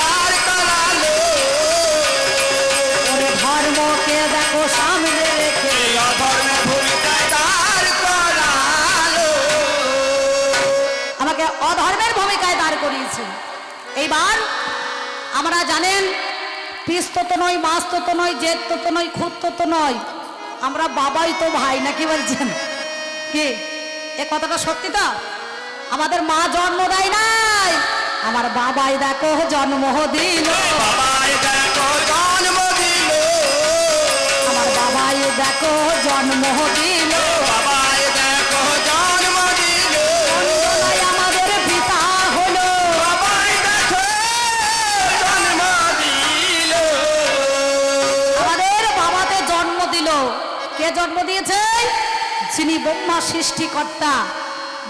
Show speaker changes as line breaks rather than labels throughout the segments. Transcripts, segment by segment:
দাঁড় করালো। ধর্মকে দেখো সামনে রেখে। আমাকে অধর্মের ভূমিকায় দাঁড় করিয়েছে। এইবার আমরা জানেন পিস্ত তো নয় মাছ তো নয় নয় নয়। আমরা বাবাই তো ভাই নাকি বলছেন? কি? এ কথাটা সত্যি তো? আমাদের মা জন্ম দেয় আমার বাবাই দেখো জন্ম দিল।
বাবাই দেখো জন্ম দিল।
আমার বাবাই দেখো জন্ম দিল।
বাবাই দেখো জন্ম দিল।
আমাদের পিতা হলো।
বাবাই দেখো জন্ম দিল।
আমাদের বাবাতে জন্ম দিল। কে জন্ম দিয়েছে? যিনি ব্রহ্মা সৃষ্টিকর্তা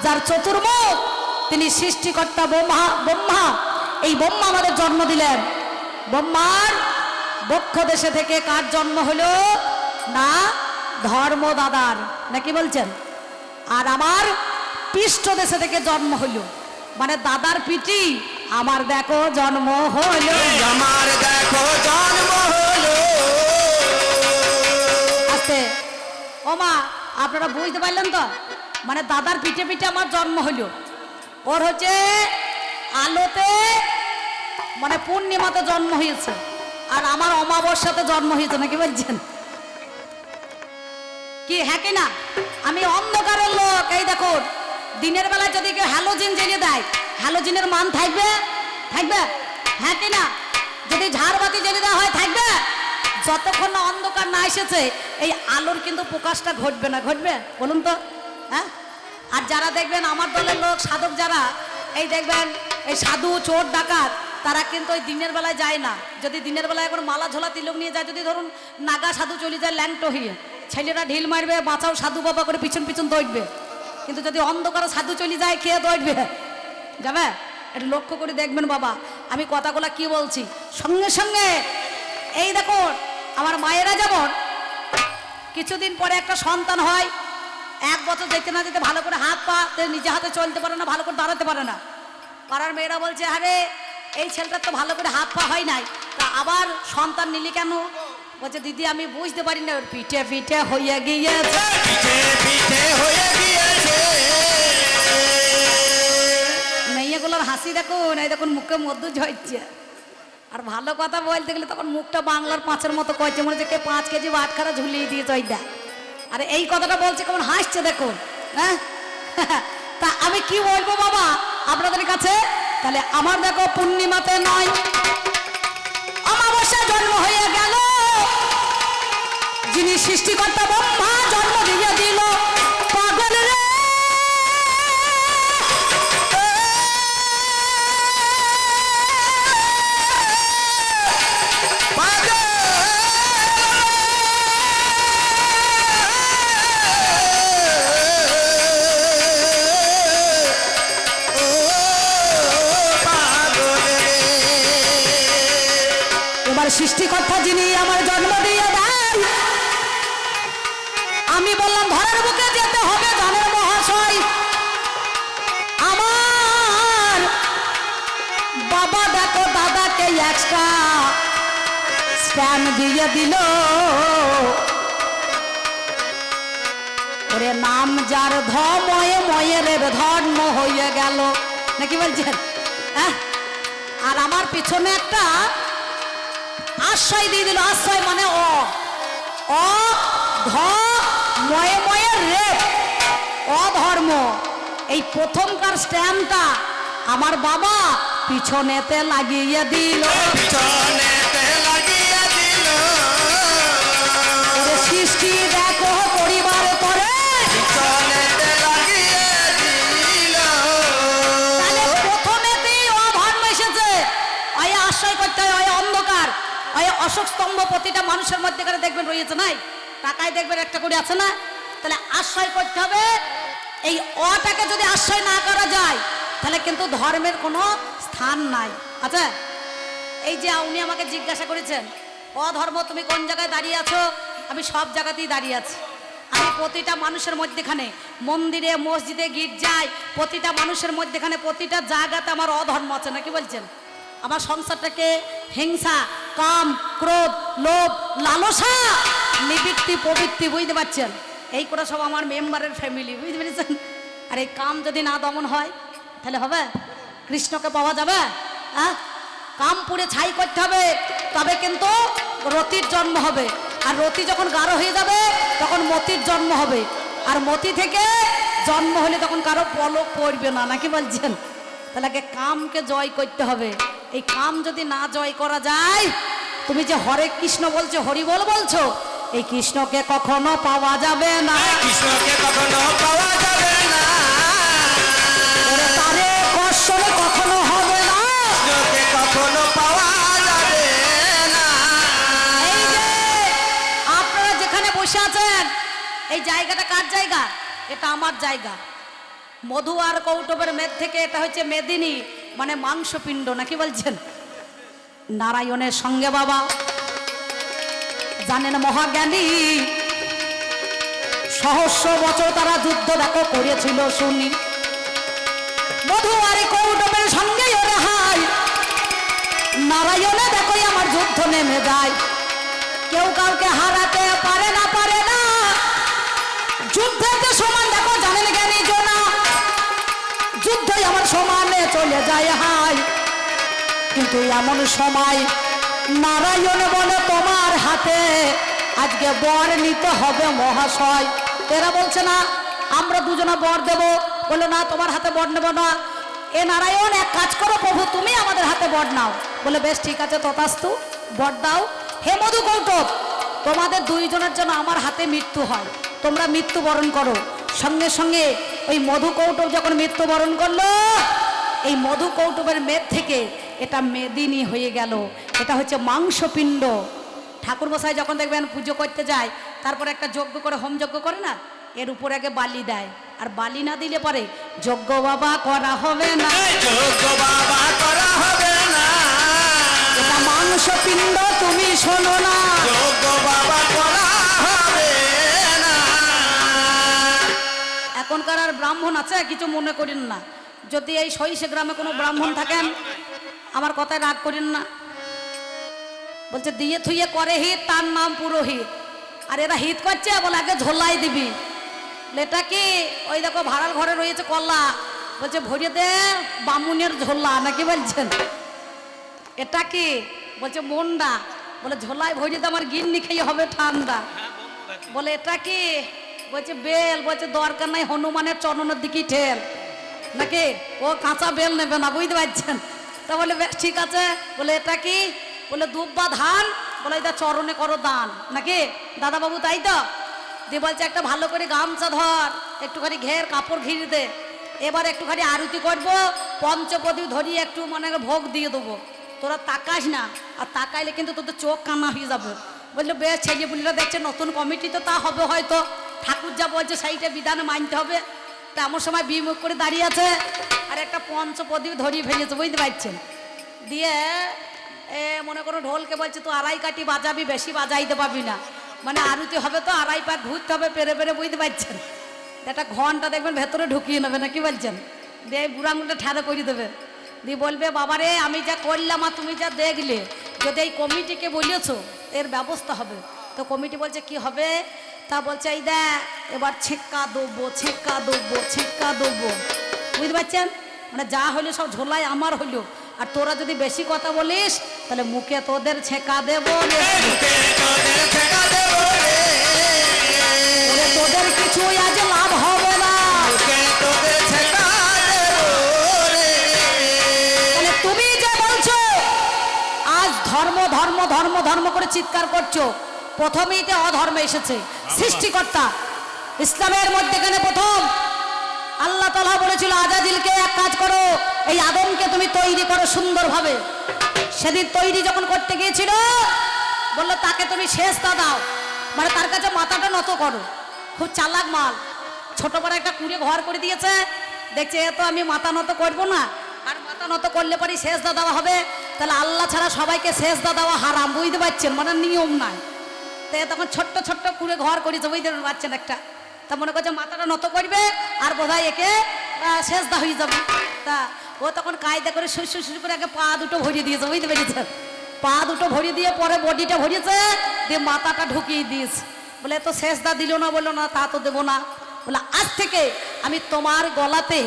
যার চতুর্মুখ তিনি সৃষ্টিকর্তা ব্রহ্মা ব্রহ্মা এই ব্রহ্মা আমাদের জন্ম দিলেন। ব্রহ্মার বক্ষ দেশে থেকে কার জন্ম হলো? না ধর্ম দাদার নাকি বলছেন? আর আমার পৃষ্ঠ দেশে থেকে জন্ম হলো। মানে দাদার পিটি আমার দেখো জন্ম হলো।
আমার দেখো জন্ম হলো।
আস্তে। ও মা আপনারা বুঝতে পারলেন তো? মানে দাদার পিঠে পিঠে আমার জন্ম হলো। ওর হচ্ছে আলোতে মানে পূর্ণিমাতে জন্ম হয়েছে। আর আমার অমাবস্যাতে জন্ম হয়েছে, নাকি বলছেন? কি হ্যাঁ কি না? আমি অন্ধকারের লোক, এই দেখুন দিনের বেলায় যদি কেউ হ্যালোজিন জ্বালিয়ে দেয়, হ্যালোজিনের মান থাকবে? থাকবে? হ্যাঁ কি না? যদি ঝাড়বাতি জ্বালিয়ে দেওয়া হয়, থাকবে? যতক্ষণ না অন্ধকার না এসেছে, এই আলোর কিন্তু প্রকাশটা ঘটবে না, ঘটবে? বলুন তো হ্যাঁ? আর যারা দেখবেন আমার দলের লোক, সাধক যারা, এই দেখবেন, এই সাধু, চোর, ডাকাত, তারা কিন্তু ওই দিনের বেলায় যায় না। যদি দিনের বেলায় এখন মালা ঝোলা তিলক নিয়ে যায়, যদি ধরুন নাগা সাধু চলে যায় ল্যাংটো হয়ে ছেলেরা ঢিল মারবে, বাঁচাও সাধু বাবা করে পিছন পিছন দৌড়বে। কিন্তু যদি অন্ধকার সাধু চলে যায় খেয়ে দৌড়বে? যাবে? এটা লক্ষ্য করে দেখবেন বাবা। আমি কথাগুলা কি বলছি? সঙ্গে সঙ্গে, এই দেখো, আমার মায়েরা যেমন, কিছুদিন পরে একটা সন্তান হয় এক বছর যেতে না যেতে ভালো করে হাত পা তে নিজে হাতে চলতে পারে না ভালো করে দাঁড়াতে পারে না। পাড়ার মেয়েরা বলছে আরে এই ছেলেটার তো ভালো করে হাত পা হয় নাই। তা আবার সন্তান নিলি কেন? বলছে দিদি আমি বুঝতে পারি না ওর পিঠে পিঠে হইয়া গিয়েছে। মেয়েগুলোর হাসি দেখুন এই দেখুন মুখে মধ্য ঝরছে। আর ভালো কথা বলতে গেলে তখন মুখটা বাংলার পাঁচের মতো কয়েছে মনে হচ্ছে কে পাঁচ কেজি বাটখারা ঝুলিয়ে দিয়েছে ওইটা। আর এই কথাটা বলছে কেমন হাসছে দেখুন হ্যাঁ? তা আমি কি বলব বাবা আপনাদের কাছে? তাহলে আমার দেখো পূর্ণিমাতে নয় অমাবস্যা জন্ম হয়ে গেল। যিনি সৃষ্টিকর্তা ব্রহ্মা যার ধময়ে ময়ের ধর্ম হয়ে গেল। নাকি বলছেন? হ্যাঁ? আর আমার পিছনে একটা আশ্রয় দিয়ে দিল। আশ্রয় মানে অ। অ ধ ময়ে ময়ে রে। অধর্ম। এই প্রথমকার স্ট্যাম্পটা আমার বাবা পিছনেতে লাগিয়ে দিল।
পিছনেতে লাগিয়ে দিল।
সৃষ্টি দেখো অশোক স্তম্ভ প্রতিটা মানুষের মধ্যে করে দেখবেন রয়েছে নাই? টাকায় দেখবেন একটা করে আছে না? তাহলে আশ্রয় করতে হবে। এই অটাকে যদি আশ্রয় না করা যায়, তাহলে কিন্তু ধর্মের কোনো স্থান নাই। আচ্ছা এই যে উনি আমাকে জিজ্ঞাসা করেছেন, অধর্ম তুমি কোন জায়গায় দাঁড়িয়ে আছো? আমি সব জায়গাতেই দাঁড়িয়ে আছি। আমি প্রতিটা মানুষের মধ্যেখানে মন্দিরে, মসজিদে গির্জায়, প্রতিটা মানুষের মধ্যেখানে প্রতিটা জায়গাতে আমার অধর্ম আছে নাকি বলছেন? আমার সংসারটাকে হিংসা, কাম, ক্রোধ, লোভ, লালসা, নিবৃত্তি, প্রবৃত্তি, বুঝতে পারছেন? এই করে সব আমার মেম্বারের ফ্যামিলি বুঝতে পেরেছেন? আর এই কাম যদি না দমন হয়, তাহলে হবে? কৃষ্ণকে পাওয়া যাবে? হ্যাঁ? কাম পুড়ে ছাই করতে হবে, তবে কিন্তু রতির জন্ম হবে। আর রতি যখন গাঢ় হয়ে যাবে, তখন মতির জন্ম হবে। আর মতি থেকে জন্ম হলে তখন কারও পলক পড়বে না, নাকি বলছেন? তাহলে আগে কামকে জয় করতে হবে। এই কাম যদি না জয় করা যায় তুমি যে হরে কৃষ্ণ বলছো হরি বল বলছো এই কৃষ্ণকে কখনো পাওয়া যাবে না।
কৃষ্ণকে কখনো পাওয়া যাবে না।
ওরে তারে কষ্টে কখনো হবে না।
কৃষ্ণকে কখনো পাওয়া যাবে না।
এই যে আপনারা যেখানে বসে আছেন এই জায়গাটা কার জায়গা? এটা আমার জায়গা। মধু আর কৌটবের মেদ থেকে এটা হচ্ছে মেদিনী মানে মাংসপিণ্ড, নাকি বলছেন? নারায়ণের সঙ্গে বাবা। জানেন মহাজ্ঞানী, সহস্র বছর তারা যুদ্ধ দেখো করেছিল, শুনি। মধু আর কৌটবের হাই নারায়ণে দেখো আমার যুদ্ধ নেমে যায়। কেউ কাউকে হারাতে পারে না পারে না। যুদ্ধেতে সমান দেখো, জানেন জ্ঞানী জোনা? যুদ্ধই আমার সমানে চলে যায় হাই কিন্তু এমন সময় নারায়ণ বলে, তোমার হাতে আজকে বর নিতে হবে মহাশয়। এরা বলছে, না, আমরা দুজনা বর দেব। বলল, না, তোমার হাতে বর নেব না। এ নারায়ণ, এক কাজ করো প্রভু, তুমি আমাদের হাতে বর নাও। বলে বেশ, ঠিক আছে, তথাস্তু, বর দাও। হে মধু কৌটব তোমাদের দুইজনের জন্য আমার হাতে মৃত্যু হয়, তোমরা মৃত্যুবরণ করো। সঙ্গে সঙ্গে ওই মধু কৌটব যখন মৃত্যুবরণ করল এই মধু কৌটুবের মেদ থেকে এটা মেদিনী হয়ে গেল। এটা হচ্ছে মাংসপিণ্ড। ঠাকুর মশাই যখন দেখবেন পুজো করতে যায় তারপর একটা যজ্ঞ করে হোম যজ্ঞ করে না এর উপরে আগে বালি দেয়। আর বালি না দিলে পরে যজ্ঞ বাবা করা হবে না।
বাবা করা হবে না।
এটা মাংসপিণ্ড তুমি শোনো না।
বাবা
এখনকার আর ব্রাহ্মণ আছে, কিছু মনে করেন না। যদি এই সহিসে গ্রামে কোনো ব্রাহ্মণ থাকেন, আমার কথায় রাগ করেন না। বলছে, দিয়ে থুইয়ে করে হিত তার নাম পুরোহিত আর এরা হিত করছে, বলে আগে ঝোলাই দিবি। এটা কি, ওই দেখো ভাড়ার ঘরে রয়েছে কল্লা বলছে, ভরিয়ে দে বামুনের ঝোলা নাকি বলছেন? এটা কি? বলছে, মন্ডা বলে, ঝোলায় ভরিয়ে দে, আমার গিন্নি খেয়ে হবে ঠান্ডা। বলে, এটা কি? বলছে, বেল, বলছে, দরকার নাই, হনুমানের চরণের দিকেই ঠেল। নাকি? ও কাঁচা বেল নেবে না, বুঝতে পারছেন? তা বলে বেশ ঠিক আছে। বলে, এটা কি? বলে, দুব্বা ধান। বলে, এটা চরণে করো দান। নাকি? দাদা বাবু তাই তো? দিয়ে বলছে, একটা ভালো করে গামছা ধর, একটুখানি ঘের কাপড় ঘিরে দে। এবার একটুখানি আরতি করব পঞ্চপদী ধরিয়ে একটু মানে ভোগ দিয়ে দেবো। তোরা তাকাস না, আর তাকাইলে কিন্তু তোদের চোখ কান্না হয়ে যাবে। বলল, বেশ ছেলে পুলিরা দেখছে নতুন কমিটি তো তা হবে হয়তো। ঠাকুর যা বলছে সেইটা বিধান মানতে হবে। তা এমন সময় বিমুখ করে দাঁড়িয়ে আছে। আর একটা পঞ্চপদী ধরিয়ে ফেলেছে, বুঝতে পারছেন? দিয়ে এ, মনে করো ঢোলকে বলছে তো আড়াই কাটি বাজাবি, বেশি বাজাইতে পাবি না। মানে আরতি হবে তো, আড়াই পা ঘুরতে হবে, পেরে পেরে, বুঝতে পারছেন? একটা ঘণ্টা দেখবেন, ভেতরে ঢুকিয়ে নেবে না, কি বলছেন? দিয়ে বুড়া আঙুলটা ঠাড়া করে দেবে। দিয়ে বলবে, বাবারে, আমি যা করলাম আর তুমি যা দেখলে, যদি এই কমিটিকে বলেছ, এর ব্যবস্থা হবে। তো কমিটি বলছে, কি হবে? তা বলছে এই দেখ এবার ছেক্কা দেবো ছেক্কা দেবো ছেক্কা দেবো। বুঝতে পারছেন? মানে যা হইল সব ঝোলাই আমার হইল। আর তোরা যদি বেশি কথা বলিস তাহলে মুখে তোদের ছেঁকা দেবো
তোদের
কিছুই আজ লাভ হবে না। তুমি যে বলছো আজ ধর্ম ধর্ম ধর্ম ধর্ম করে চিৎকার করছ প্রথমেই তো অধর্ম এসেছে সৃষ্টিকর্তা। ইসলামের মধ্যে মধ্যেখানে প্রথম। আল্লাহ তালা বলেছিল আজাদিলকে এক কাজ করো এই আদমকে তুমি তৈরি করো সুন্দরভাবে। সেদিন তৈরি যখন করতে গিয়েছিল বলল তাকে তুমি শেষটা দাও। মানে তার কাছে মাথাটা নত করো। খুব চালাক মাল। ছোট বড় একটা কুড়ে ঘর করে দিয়েছে। দেখছে এ তো আমি মাথা নত করব না। আর মাথা নত করলে পরে শেষ দা দেওয়া হবে। তাহলে আল্লাহ ছাড়া সবাইকে শেষ দা দেওয়া হারাম বুঝতে পারছেন? মানে নিয়ম নাই। তো তখন ছোট্ট ছোট্ট কুড়ে ঘর করেছে বুঝতে পারছেন একটা। তা মনে করছে মাথাটা নত করবে আর বোধহয় একে শেষদা হয়ে যাবে। তা ও তখন কায়দা করে শুরু শুরু করে আগে পা দুটো ভরিয়ে দিয়েছে, বুঝতে পেরেছেন? পা দুটো ভরিয়ে দিয়ে পরে বডিটা ভরিয়েছে, দিয়ে মাথাটা ঢুকিয়ে দিয়েছে। বলে তো শেষদা দিল না, বলল, না, তা তো দেবো না। বলে, আজ থেকে আমি তোমার গলাতে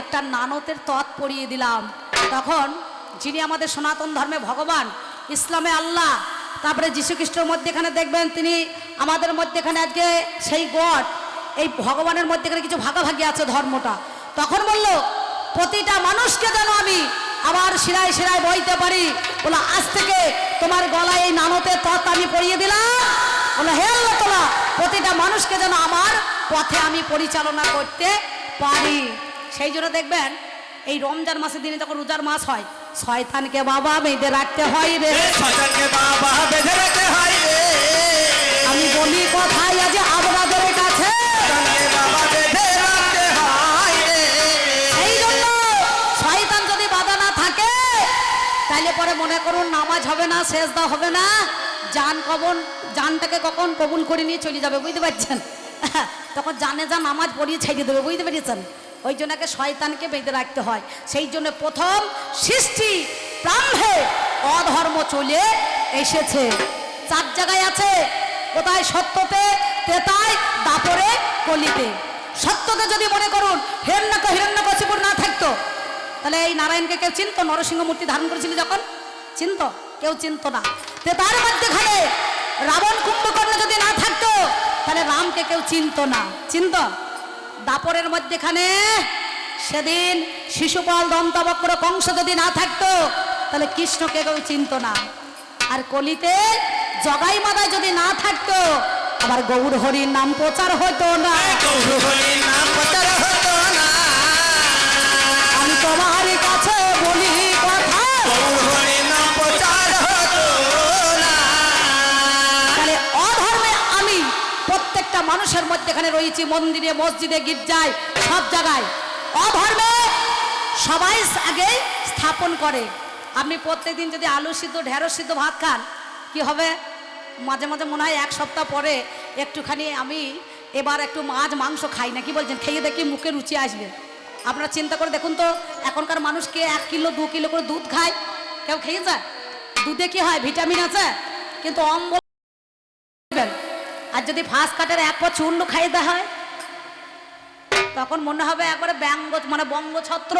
একটা নানতের তৎ পরিয়ে দিলাম। তখন যিনি আমাদের সনাতন ধর্মে ভগবান, ইসলামে আল্লাহ তারপরে যীশু খ্রিস্টের মধ্যে এখানে দেখবেন তিনি আমাদের মধ্যে এখানে আজকে সেই গড, এই ভগবানের মধ্যে এখানে কিছু ভাগাভাগি আছে ধর্মটা। তখন বলল, প্রতিটা মানুষকে যেন আমি আবার শিরায় শিরায় বইতে পারি। বলে আজ থেকে তোমার গলায় এই নানতে তত আমি পরিয়ে দিলাম। বলে হে তোলা প্রতিটা মানুষকে যেন আমার পথে আমি পরিচালনা করতে পারি। সেই জন্য দেখবেন, এই রমজান মাসের দিনে যখন রোজার মাস হয় শয়তানকে বাবা বেঁধে রাখতে হয় রে।
শয়তানকে বাবা বেঁধে রাখতে হয় রে।
আমি বলি কথাই আজ আপনাদের কাছে।
শয়তানকে বাবা বেঁধে রাখতে হয় রে।
এই জন্য শয়তান যদি বাধা না থাকে তাইলে পরে মনে করুন নামাজ হবে না সেজদা হবে না। জান কবন জানটাকে কখন কবুল করে নিয়ে চলে যাবে বুঝতে পারছেন? তখন জানে যা নামাজ পড়িয়ে ছেড়ে দেবে বুঝতে পেরেছেন? ওই জন্যকে শয়তানকে বেঁধে রাখতে হয়। সেই জন্য প্রথম সৃষ্টি প্রাম্ভে অধর্ম চলে এসেছে। চার জায়গায় আছে, কোথায়? সত্যতে, তেতায়, দাপরে, কলিতে। সত্যতে যদি মনে করুন, হিরণ্যক হিরণ্যকশিপুর না থাকতো, তাহলে এই নারায়ণকে কেউ চিনত? নরসিংহ মূর্তি ধারণ করেছিল যখন? চিনত? কেউ চিনতো না। তে তার মধ্যেখানে রাবণ কুম্ভকর্ণ যদি না থাকতো, তাহলে রামকে কেউ চিনতো না। চিনতো? দাপরের মধ্যেখানে সেদিন শিশুপাল দন্তবক্র কংস যদি না থাকতো তাহলে কৃষ্ণকে কেউ চিনত না। আর কলিতে জগাই মাদায় যদি না থাকতো আবার গৌর হরির নাম প্রচার হতো না।
গৌর হরির নাম প্রচার হতো না।
আমি তোমার কাছে বলি প্রত্যেকটা মানুষের মধ্যে এখানে রয়েছি, মন্দিরে, মসজিদে, গির্জায়, সব জায়গায়। অধর্মে সবাই আগে স্থাপন করে। আপনি প্রত্যেকদিন যদি আলু সিদ্ধ, ঢেঁড়স সিদ্ধ ভাত খান, কি হবে? মাঝে মাঝে মনে হয় এক সপ্তাহ পরে একটুখানি আমি এবার একটু মাছ, মাংস খাই না, কি বলছেন? খেয়ে দেখি মুখে রুচি আসবে। আপনারা চিন্তা করে দেখুন তো, এখনকার মানুষকে এক কিলো, দু কিলো করে দুধ খায়? কেউ খেয়ে যায় দুধে কি হয়? ভিটামিন আছে? কিন্তু অম্বল। আর যদি ফাঁস কাটের এক পর চূর্ণ খাইয়ে দেওয়া হয়, তখন মনে হবে একবারে ব্যঙ্গ মানে বঙ্গছত্র,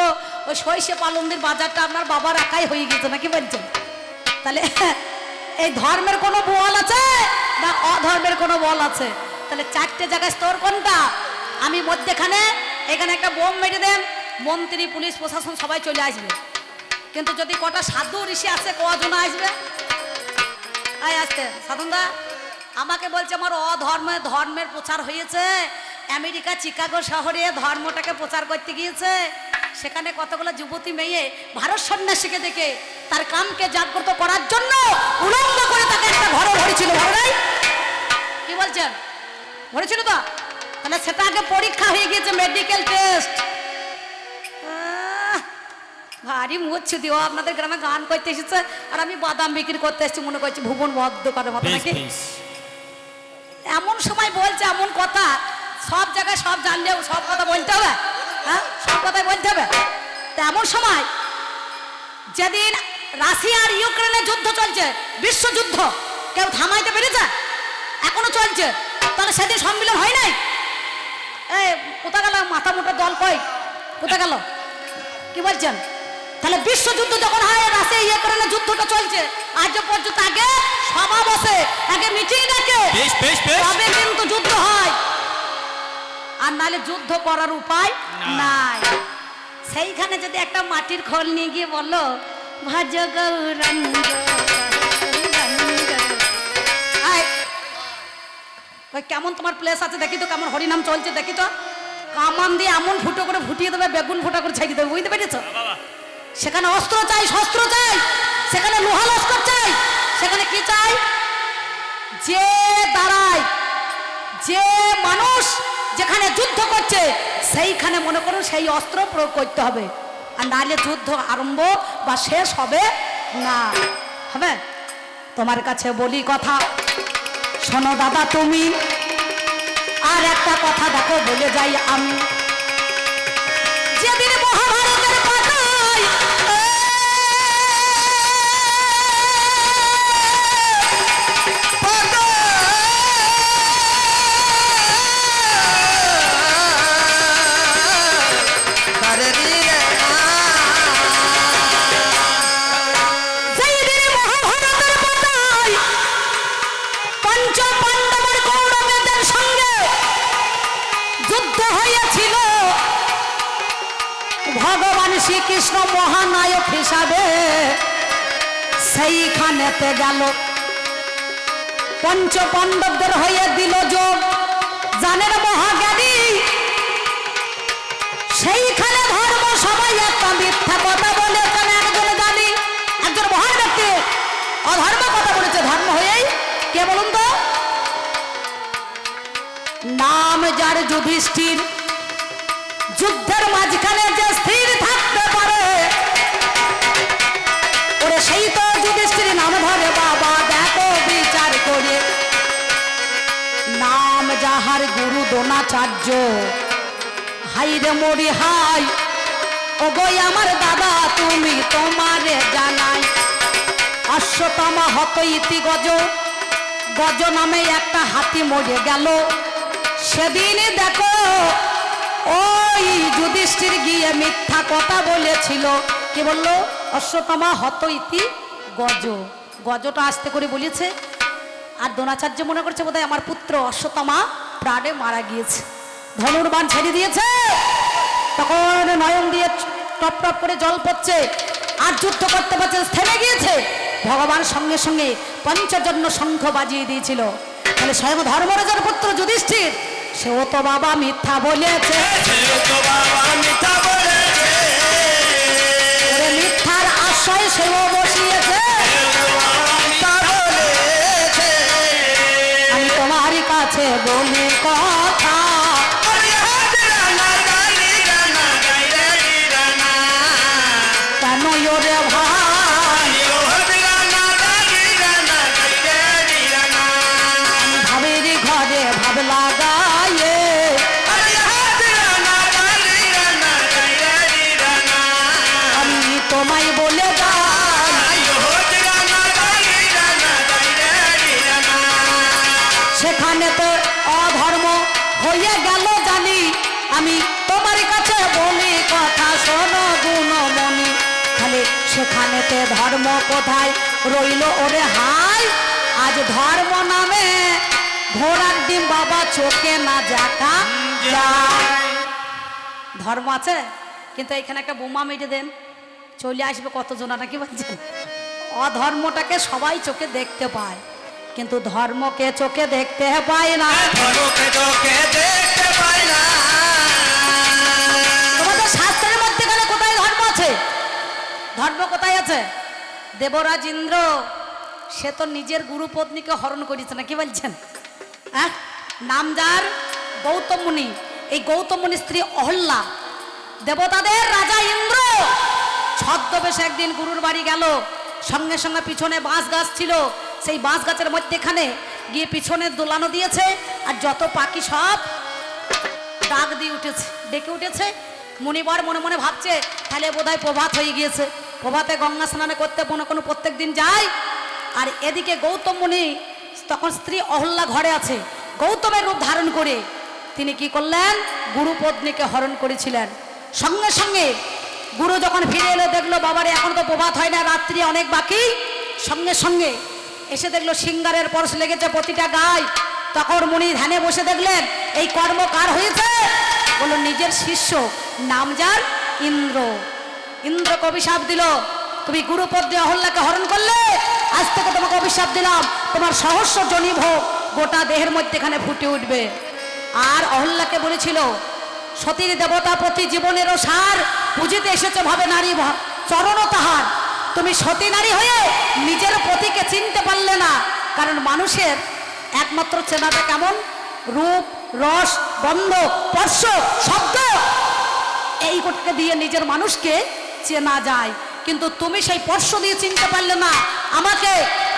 ওই শৈশে পালন্দির বাজারটা আপনার বাবার একাই হয়ে গেছে নাকি বলছেন? তাহলে, এই ধর্মের কোনো বল আছে না অধর্মের কোনো বল আছে? তাহলে চারটে জায়গায় স্তর কোনটা? আমি মধ্যেখানে, এখানে একটা বোম মেরে দেন, মন্ত্রী, পুলিশ, প্রশাসন সবাই চলে আসবে। কিন্তু যদি কটা সাধু ঋষি আছে, কজন আসবে? আয় আসতে, সাধনদা। আমাকে বলছে আমার অধর্মে ধর্মের প্রচার হয়েছে। আমেরিকা চিকাগো শহরে ধর্মটাকে প্রচার করতে গিয়েছে। সেখানে কতগুলো যুবতী মেয়ে ভারত সন্ন্যাসীকে দেখে তার কামকে জাগ্রত করার জন্য উলঙ্গ করে তাকে একটা ঘরে ভরেছিল কি বলছেন? ভরেছিল তো? তাহলে সেটা আগে পরীক্ষা হয়ে গিয়েছে মেডিকেল টেস্ট ভারী মুচ্ছে দিও আপনাদের গ্রামে গান করতে এসেছে আর আমি বাদাম বিক্রি করতে এসেছি মনে করছি ভুবন বদ্ধ করে মতো নাকি? এমন সময় বলছে, এমন কথা। সব জায়গায় সব জানলেও সব কথা বলতে হবে। হ্যাঁ? সব কথাই বলতে হবে। তা এমন সময় যেদিন রাশিয়া আর ইউক্রেনের যুদ্ধ চলছে, বিশ্বযুদ্ধ, কেউ থামাইতে পেরেছে? এখনও চলছে। তাহলে সেদিন সম্মিলন হয় নাই? এই কোথা গেল মাথা মোটা দল কই? কোথা গেল কি বলছেন? তাহলে বিশ্বযুদ্ধ যখন হয় রাশিয়া ইউক্রেনের যুদ্ধটা চলছে। আজ পর্যন্ত আগে সভা বসে আগে মিটিং ডাকে। তবে কিন্তু যুদ্ধ হয়। আর নাহলে যুদ্ধ করার উপায় নাই। সেইখানে যদি একটা মাটির খোল নিয়ে গিয়ে বলল ভজ গৌরঙ্গ। কেমন তোমার প্লেস আছে দেখি তো কেমন হরিনাম চলছে দেখি তো। কামান দিয়ে এমন ফুটো করে ফুটিয়ে দেবে বেগুন ফুটা করে ছেড়ে দেবে বুঝতে পেরেছ? সেখানে অস্ত্র চাই, শস্ত্র চাই, সেখানে লোহা লস্কর চাই, সেখানে কি চাই? যে দাঁড়ায়, যে মানুষ যেখানে যুদ্ধ করছে, সেইখানে মনে করুন সেই অস্ত্র প্রয়োগ করতে হবে। আর নাহলে যুদ্ধ আরম্ভ বা শেষ হবে না। হবে? তোমার কাছে বলি কথা। শোনো দাদা, তুমি। আর একটা কথা দেখো, বলে যাই আমি। সেইখানেতে গেল। পঞ্চ পাণ্ডবদের হয়ে দিল যোগ। মহাজ্ঞানী, সেইখানে ধর্ম সবাই একটা মিথ্যা কথা বলেছেন একজন জানি একজন মহান ব্যক্তি অধর্ম কথা বলেছে, ধর্ম হয়েই। কে বলুন তো? নাম যার যুধিষ্ঠির। যুদ্ধের মাঝখানে যে যাহার গুরু দ্রোণাচার্য। হাই রে মরি হাই ও গই আমার দাদা, তুমি তোমারে জানাই। অশ্বতমা হত ইতি গজ গজ নামে একটা হাতি মরে গেল। সেদিনই দেখো, ওই যুধিষ্ঠির গিয়ে মিথ্যা কথা বলেছিল। কি বলল? অশ্বতমা হত ইতি গজ। গজটা আসতে করে বলেছে। আর দ্রোণাচার্য মনে করছে বোধহয় আমার পুত্র অশ্বতমা প্রাণে মারা গিয়েছে। ধনুর্বাণ ছেড়ে দিয়েছে। তখন নয়ন দিয়ে টপ টপ করে জল পড়ছে। আর যুদ্ধ করতে পারছে থেমে গিয়েছে। ভগবান সঙ্গে সঙ্গে পঞ্চজন্য শঙ্খ বাজিয়ে দিয়েছিল। তাহলে স্বয়ং ধর্মরাজার পুত্র যুধিষ্ঠির, সেও তো বাবা মিথ্যা বলেছে। মিথ্যার আশ্রয় সেও বসিয়েছে। আমি তোমার কাছে বলি কথা সেখানেতে ধর্ম কোথায়? রইল ওরে হাই আজ ধর্ম নামে ঘোড়ার ডিম বাবা চোখে না যাকা ধর্ম আছে? কিন্তু এখানে একটা বোমা মেরে দেন। চলে আসবে কতজনা নাকি বলছেন? অধর্মটাকে সবাই চোখে দেখতে পায়। কিন্তু ধর্মকে চোখে দেখতে পায় না। তোমাদের শাস্ত্রের মধ্যে গেলে কোথায় ধর্ম আছে ধর্ম কোথায় আছে? দেবরাজ ইন্দ্র সে তো নিজের গুরু পত্নীকে হরণ করেছে না, কি বলছেন? হ্যাঁ নাম যার গৌতম মুনি, এই গৌতম মুনির স্ত্রী অহল্যা, দেবতাদের রাজা ইন্দ্র। ছদ্মবেশে একদিন গুরুর বাড়ি গেল, সঙ্গে সঙ্গে পিছনে বাঁশ গাছ ছিল, সেই বাঁশ গাছের মধ্যেখানে গিয়ে পিছনে দোলানো দিয়েছে, আর যত পাখি সব ডাক দিয়ে উঠেছে, ডেকে উঠেছে। মনিবার মনে মনে ভাবছে, তাহলে বোধহয় প্রভাত হয়ে গিয়েছে। প্রভাতে গঙ্গা স্নানে করতে কোনো কোনো প্রত্যেক দিন যায়। আর এদিকে গৌতম মুনি তখন স্ত্রী অহল্যা ঘরে আছে। গৌতমের রূপ ধারণ করে তিনি কি করলেন? গুরু পত্নীকে হরণ করেছিলেন। সঙ্গে সঙ্গে গুরু যখন ফিরে এলো, দেখল, বাবারে, এখন তো প্রভাত হয় না, রাত্রি অনেক বাকি। সঙ্গে সঙ্গে এসে দেখল, সিঙ্গারের পরশ লেগেছে প্রতিটা গায়ে। তখন মুনি ধ্যানে বসে দেখলেন, এই কর্ম কার হয়েছে? বলল, নিজের শিষ্য, নাম যার, ইন্দ্র। ইন্দ্র অভিশাপ দিল। তুমি গুরুপদ্মে অহল্যাকে হরণ করলে, আজ থেকে তোমাকে অভিশাপ দিলাম। তোমার সহস্র জনী ভোগ গোটা দেহের মধ্যে এখানে ফুটে উঠবে। আর অহল্যাকে বলেছিল, সতীর দেবতা প্রতি জীবনেরও সার, পুজিতে এসেছে ভাবে নারী চরণ তাহার। তুমি সতী নারী হয়ে নিজের পতিকে চিনতে পারলে না। কারণ মানুষের একমাত্র চেনাটা কেমন? রূপ, রস, গন্ধ, স্পর্শ, শব্দ। এই গোটাকে দিয়ে নিজের মানুষকে চেনা যায় কিন্তু তুমি সেই স্পর্শ দিয়ে চিনতে পারলে না। আমাকে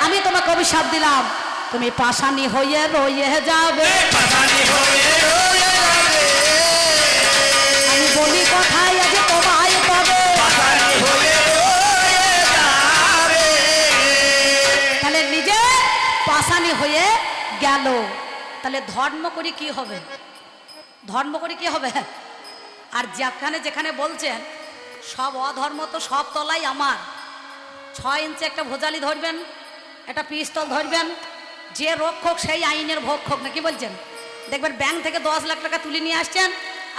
আমি তোমাকে অভিশাপ দিলাম। তুমি পাশানি হয়ে রয়ে যাবে। আমি বলি আজ তোমায় পাবে। তাহলে নিজে পাশানি হয়ে গেল। তাহলে ধর্ম করে কি হবে? ধর্ম করে কি হবে? আর যেখানে যেখানে বলছেন সব অধর্ম তো সব তলাই আমার। ছয় ইঞ্চি একটা ভোজালি ধরবেন, একটা পিস্তল ধরবেন, যে রক্ষক সেই আইনের ভক্ষক না কি বলছেন? দেখবেন ব্যাংক থেকে দশ লাখ টাকা তুলে নিয়ে আসছেন,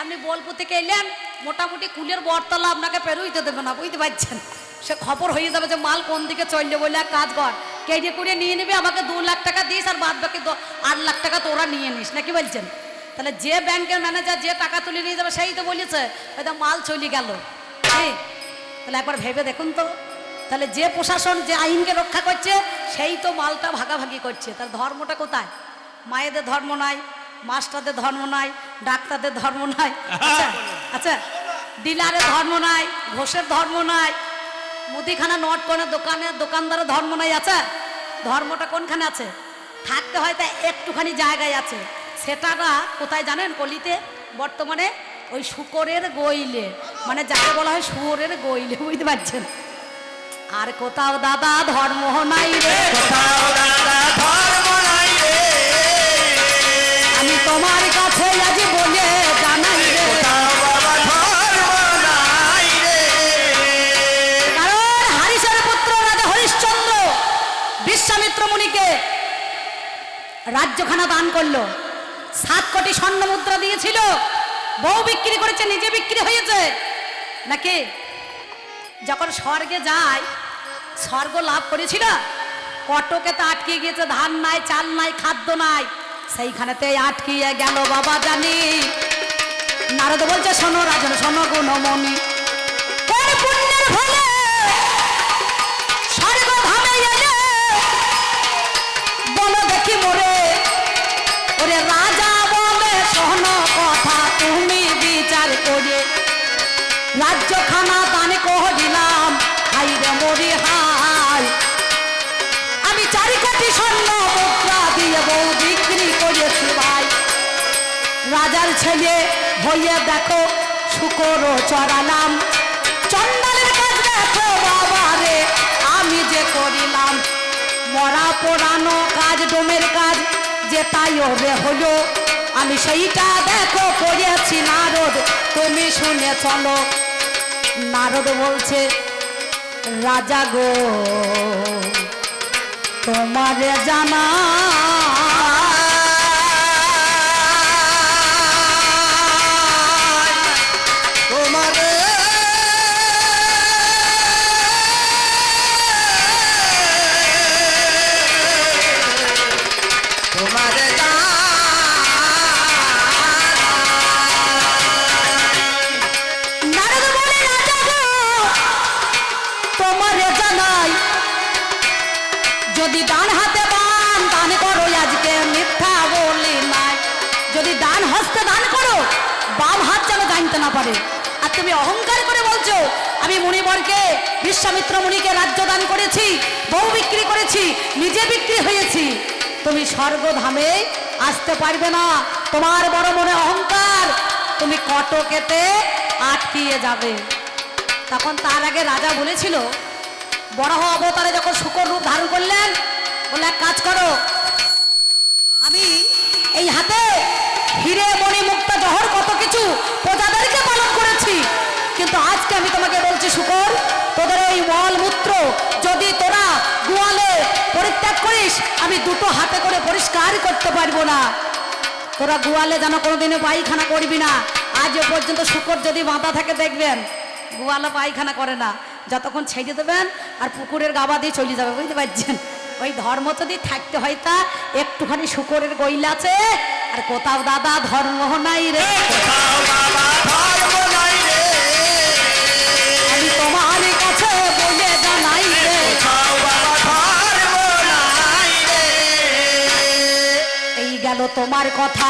আপনি বোলপুর থেকে এলেন, মোটামুটি কুলের বরতলা আপনাকে পেরোইতে দেবে না, বুঝতে পারছেন? সে খবর হয়ে যাবে যে মাল কোন দিকে চললে বলে এক কাজ কর। কেটে কুড়িয়ে নিয়ে নিবি, আমাকে দু লাখ টাকা দিস আর বাদ বাকি আট লাখ টাকা তোরা নিয়ে নিস না কি বলছেন? তাহলে যে ব্যাংকের ম্যানেজার যে টাকা তুলে নিয়ে যাবে সেই তো বলেছে, হয়তো মাল চলে গেল। তাহলে একবার ভেবে দেখুন তো। তাহলে যে প্রশাসন, যে আইনকে রক্ষা করছে, সেই তো মালটা ভাগাভাগি করছে। তার ধর্মটা কোথায়? মায়েদের ধর্ম নাই, মাস্টারদের ধর্ম নাই, ডাক্তারদের ধর্ম নাই। আচ্ছা আচ্ছা ডিলারের ধর্ম নাই, ঘোষের ধর্ম নাই, মুদিখানা নট করে দোকানের দোকানদারের ধর্ম নাই আছে ধর্মটা কোনখানে আছে? থাকতে হয় হয়তো একটুখানি জায়গায় আছে। সেটা না কোথায় জানেন? কলিতে বর্তমানে ওই শুকরের গইলে মানে যাকে বলা হয় শুয়োরের গইলে বুঝতে পারছেন? আর কোথাও দাদা ধর্ম নাই রে।
কোথাও দাদা ধর্ম নাই রে।
আমি তোমার কাছে আজ বলে জানাই রে। কারণ হারিসের পুত্র রাজা হরিশ্চন্দ্র বিশ্বামিত্র মুনিকে রাজ্যখানা দান করল। সাত কোটি স্বর্ণ মুদ্রা দিয়েছিল। বউ বিক্রি করেছে, নিজে বিক্রি হয়েছে। নাকি? যখন স্বর্গে যায়, স্বর্গ লাভ করেছিল কটকে তো আটকে গিয়েছে, ধান নাই, চাল নাই, খাদ্য নাই। সেইখানেতে আটকিয়ে গেল বাবা জানি। নারদ বলছে, শোনো রাজন, শোনো গুণমণি। ছেলে হইয়ে দেখো শুকর চড়ালাম কাজ দেখো বাবা রে আমি যে করিলাম। মরা পোড়ানো কাজ, ডোমের কাজ, যে তাই ওরে হলো আমি সেইটা দেখো করেছি নারদ, তুমি শুনে চলো। নারদ বলছে, রাজা গো, তোমার জানা পারে আর তুমি অহংকার করে বলছো, আমি মুনিবরকে, বিশ্বামিত্র মুনিকে রাজ্য দান করেছি, বউ বিক্রি করেছি, নিজে বিক্রি হয়েছি। তুমি স্বর্গধামে আসতে পারবে না। তোমার বড় মনে অহংকার। তুমি কটকেতে আটকিয়ে যাবে। তখন তার আগে রাজা বলেছিল, বড় অবতারে যখন শুকর রূপ ধারণ করলেন বলে এক কাজ করো। আমি এই হাতে হিরে মণি মুক্তা জহর কত কিছু প্রজাদেরকে পালন কিন্তু আজকে আমি তোমাকে বলছি, শুকর, তোদের এই মল মূত্র, যদি তোরা গোয়ালে পরিত্যাগ করিস, আমি দুটো হাতে করে পরিষ্কার করতে পারব না। তোরা গোয়ালে যেন কোনোদিনও পায়খানা করবি না। আজ পর্যন্ত শুকর যদি বাঁধা থাকে, দেখবেন গোয়ালে পায়খানা করে না। যতক্ষণ ছেড়ে দেবেন, আর পুকুরের গাবা দিয়ে চলে যাবে, বুঝতে পারছেন? ওই ধর্ম যদি থাকতে হয় তা, একটুখানি শুকরের গইল আছে, আর কোথাও দাদা ধর্ম নাই রে।
কোথাও বাবা
তোমার কথা।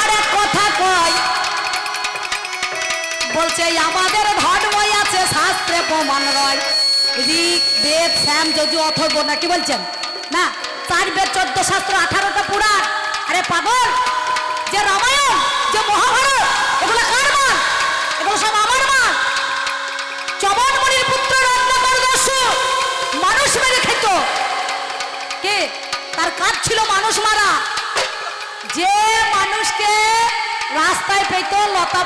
আর এক কথা কয়। বলছে আমাদের ধর্মই আছে, শাস্ত্রে প্রমাণ রয়। ঋক, বেদ, শ্যাম, যজু, অথর্ব, না কি বলছেন? না, চার বেদ, চোদ্দ শাস্ত্র, আঠারোটা পুরাণ। আরে পাগল, যে রামায়ণ, যে মহাভারত, এগুলো কার মান এগুলো সব আমার মান চমনমণির পুত্র মানুষ মেরে খেত। কে? তার কাজ ছিল মানুষ যে মানুষকে রাস্তায় পেত লতা